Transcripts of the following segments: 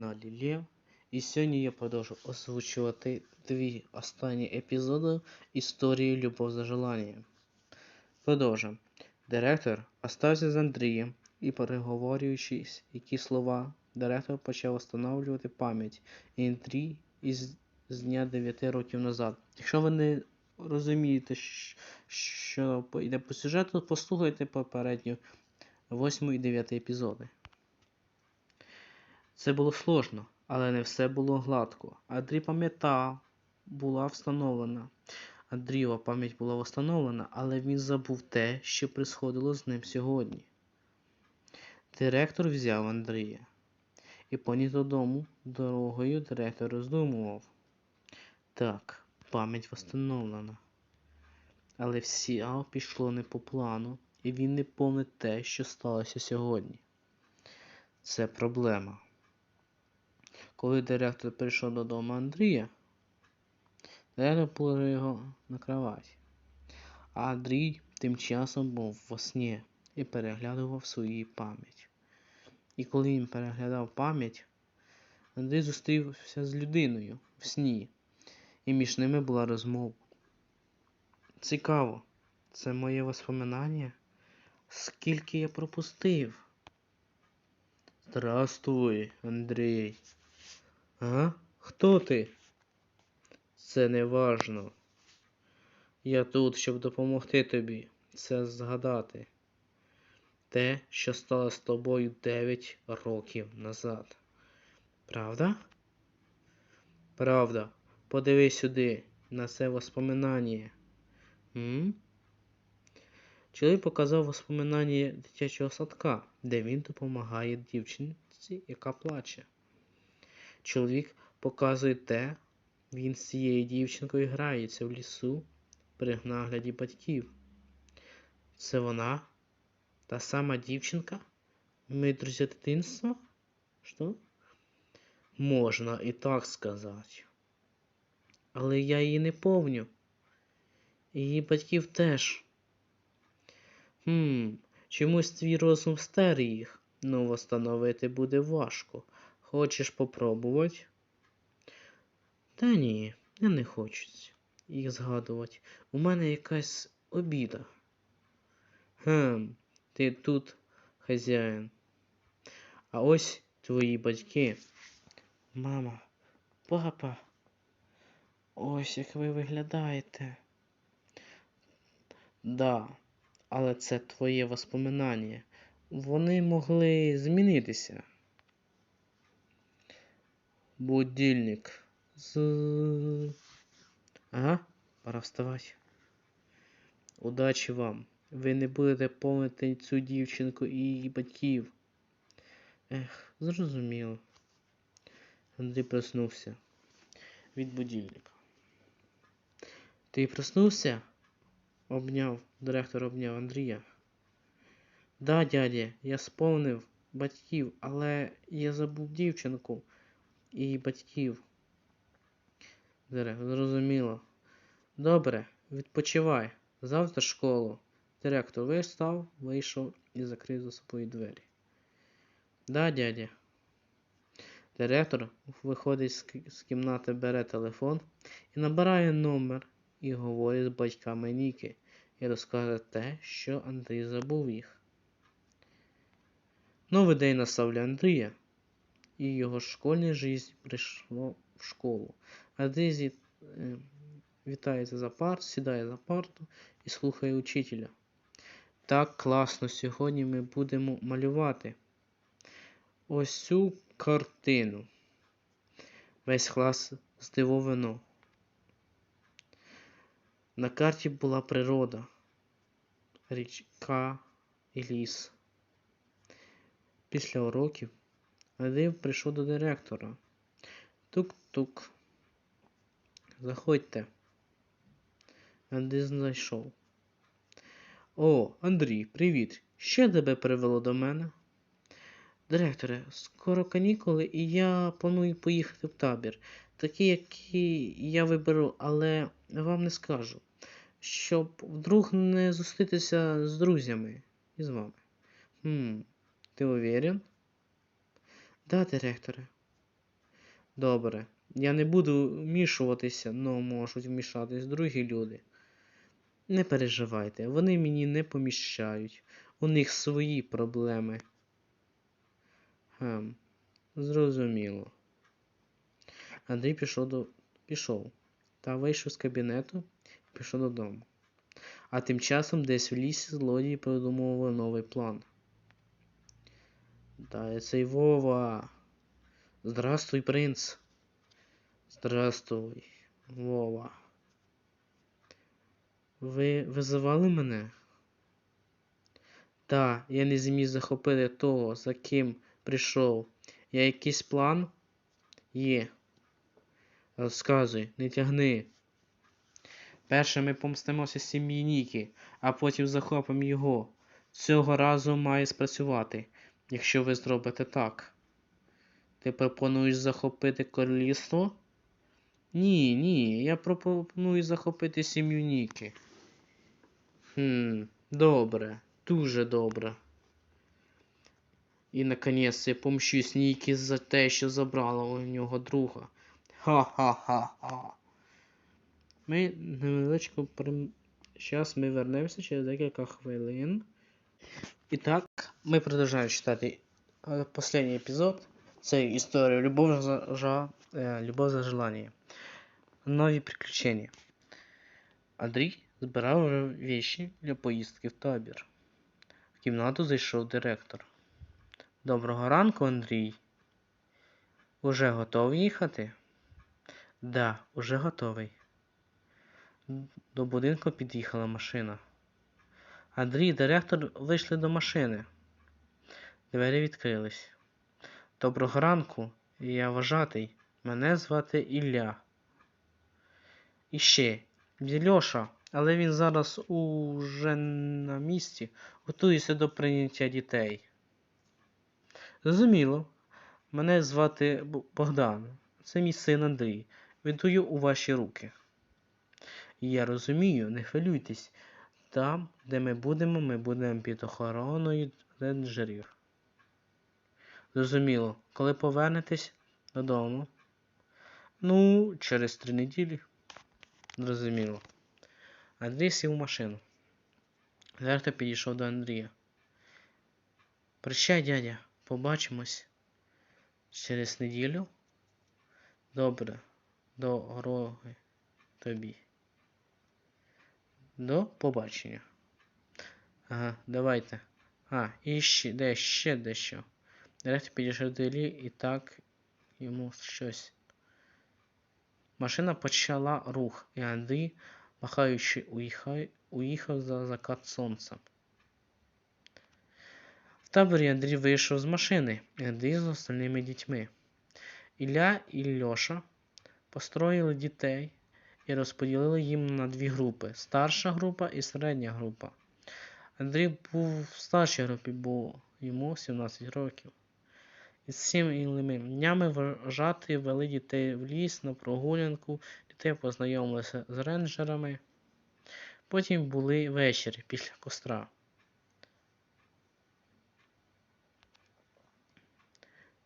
Лєв. І сьогодні я продовжу озвучувати дві останні епізоди історії Любов за желанням. Продовжуємо. Директор остався з Андрієм і, переговорюючись, які слова, директор почав встановлювати пам'ять і Андрій із з дня 9 років назад. Якщо ви не розумієте, що йде по сюжету, послухайте попередньо 8 і 9 епізоди. Це було сложно, але не все було гладко. Андрій пам'ятав, була встановлена. Андрієва пам'ять була встановлена, але він забув те, що присходило з ним сьогодні. Директор взяв Андрія і поніс додому. Дорогою директор роздумував. Так, пам'ять встановлена. Але все пішло не по плану, і він не помнить те, що сталося сьогодні. Це проблема. Коли директор прийшов додому Андрія, директор положив його на кровать. А Андрій тим часом був во сні і переглядував свою пам'ять. І коли він переглядав пам'ять, Андрій зустрівся з людиною в сні, і між ними була розмова. Цікаво, це моє воспоминання? Скільки я пропустив? Здравствуй, Андрій. А? Хто ти? Це не важно. Я тут, щоб допомогти тобі це згадати. Те, що стало з тобою 9 років назад. Правда? Правда. Подивись сюди, на це воспоминання. М? Чоловік показав воспоминання дитячого садка, де він допомагає дівчинці, яка плаче. Чоловік показує те, він з цією дівчинкою грається в лісу при нагляді батьків. Це вона? Та сама дівчинка? Ми друзі дитинства? Що? Можна і так сказати. Але я її не помню. Її батьків теж. Хм, чомусь твій розум стер їх, ну восстановити буде важко. Хочеш попробувати? Та ні, я не хочу їх згадувати. У мене якась обіда. Хм, ти тут хазяїн. А ось твої батьки. Мама, папа. Ось як ви виглядаєте. Да, але це твоє воспоминання. Вони могли змінитися. Будильник. З... Ага, пора вставати. Удачі вам. Ви не будете помнити цю дівчинку і її батьків. Ех, зрозуміло. Андрій проснувся від будильника. Ти проснувся? Обняв, директор обняв Андрія. Да, дядя, я сповнив батьків, але я забув дівчинку і батьків. Директор, зрозуміло. Добре, відпочивай. Завтра школу. Директор вистав, вийшов і закрив за собою двері. Да, дядя. Директор виходить з кімнати, бере телефон і набирає номер і говорить з батьками Ніки і розкаже те, що Андрій забув їх. Новий день настав Андрія, і його школьне життя прийшло в школу. Андрій зі- е, вітається за парт, сідає за парту і слухає учителя. Так класно, сьогодні ми будемо малювати ось цю картину. Весь клас здивовано. На карті була природа, річка і ліс. Після уроків Андрій прийшов до директора. Тук-тук. Заходьте. Андрій знайшов. О, Андрій, привіт. Що тебе привело до мене? Директоре, скоро канікули, і я планую поїхати в табір. Такий, який я виберу, але вам не скажу. Щоб вдруг не зустрітися з друзями і з вами. Хм, ти уверен? Да, директоре. Добре. Я не буду вмішуватися, но можуть вмішатись другі люди. Не переживайте, вони мені не поміщають. У них свої проблеми. Хм, зрозуміло. Андрій пішов до. пішов та вийшов з кабінету пішов додому. А тим часом десь в лісі злодії придумували новий план. Та цей Вова. Здравствуй, принц. Здравствуй, Вова. Ви визивали мене? Та, я не зміг захопити того, за ким прийшов. Я якийсь план? Є. Розказуй, не тягни. Перше ми помстимося сім'ї Нікі, а потім захопимо його. Цього разу має спрацювати, якщо ви зробите так. Ти пропонуєш захопити королівство? Ні, ні, я пропоную захопити сім'ю Нікі. Хм, добре, дуже добре. І наконець я помщусь Нікі за те, що забрала у нього друга. Ха-ха-ха-ха. Ми невеличко. Зараз ми вернемося через декілька хвилин. І так, ми продовжуємо читати е, останній епізод. Це історія Любов за, е, Любов за желання. Нові приключення. Андрій збирав віші для поїздки в табір. В кімнату зайшов директор. Доброго ранку, Андрій. Уже готовий їхати? Да, уже готовий. До будинку під'їхала машина. Андрій і директор вийшли до машини. Двері відкрились. Доброго ранку, я вважатий. Мене звати Ілля. І ще, Льоша, але він зараз уже на місці, готується до прийняття дітей. Зрозуміло, мене звати Богдан. Це мій син Андрій. Віддаю у ваші руки. Я розумію, не хвилюйтесь. Там, де ми будемо, ми будемо під охороною рейнджерів. Зрозуміло, коли повернетесь додому? Ну, через три неділі. Зрозуміло. Андрій сів у машину. Директор підійшов до Андрія. Прощай, дядя, побачимось через неділю. Добре, дороги тобі. До побачення. Ага, давайте. А, і ще, де ще дещо. Директор підійшов до Іллі і так йому щось. Машина почала рух, і Андрій, махаючи, уїхав, уїхав за закат сонця. В таборі Андрій вийшов з машини, і Андрій з остальними дітьми. Ілля і Льоша построїли дітей і розподілили їм на дві групи: старша група і середня група. Андрій був в старшій групі, бо йому 17 років. І з цими днями вважати вели дітей в ліс на прогулянку, дітей познайомилися з рейнджерами. Потім були вечері після костра.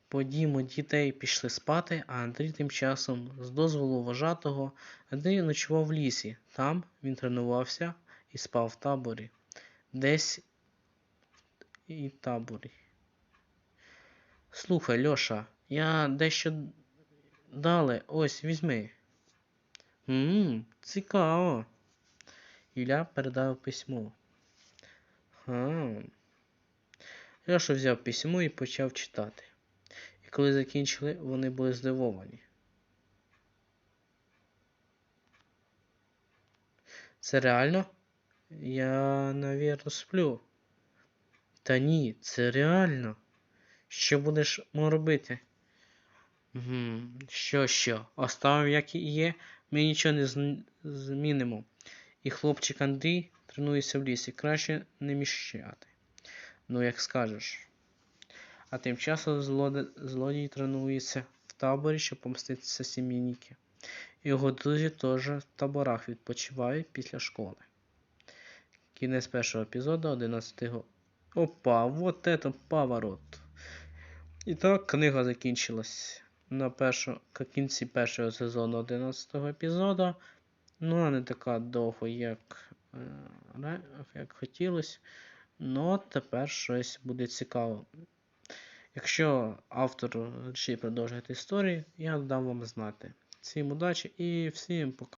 Подімо дітей пішли спати, а Андрій тим часом, з дозволу вважатого, Андрій ночував в лісі. Там він тренувався і спав в таборі. Десь і таборі. Слухай, Льоша, я дещо дали, ось візьми. Ммм, цікаво. Ілля передав письмо. Ха. Льоша взяв письмо і почав читати. І коли закінчили, вони були здивовані. Це реально? Я, навірно, сплю. Та ні, це реально. Що будеш робити? Угу. Що, що? Оставив, як і є, ми нічого не змінимо. І хлопчик Андрій тренується в лісі. Краще не міщати. Ну, як скажеш. А тим часом злоди... злодій тренується в таборі, щоб помститися сім'ї Ніки. Його друзі теж в таборах відпочивають після школи. Кінець першого епізоду 11 го. Опа, вот это поворот. І так книга закінчилась. на першу, кінці першого сезону 11 го епізоду. Ну, вона не така довго, як, е, як хотілося. Ну, тепер щось буде цікаво. Якщо автор ще продовжує історію, я дам вам знати. Всім удачі і всім пока.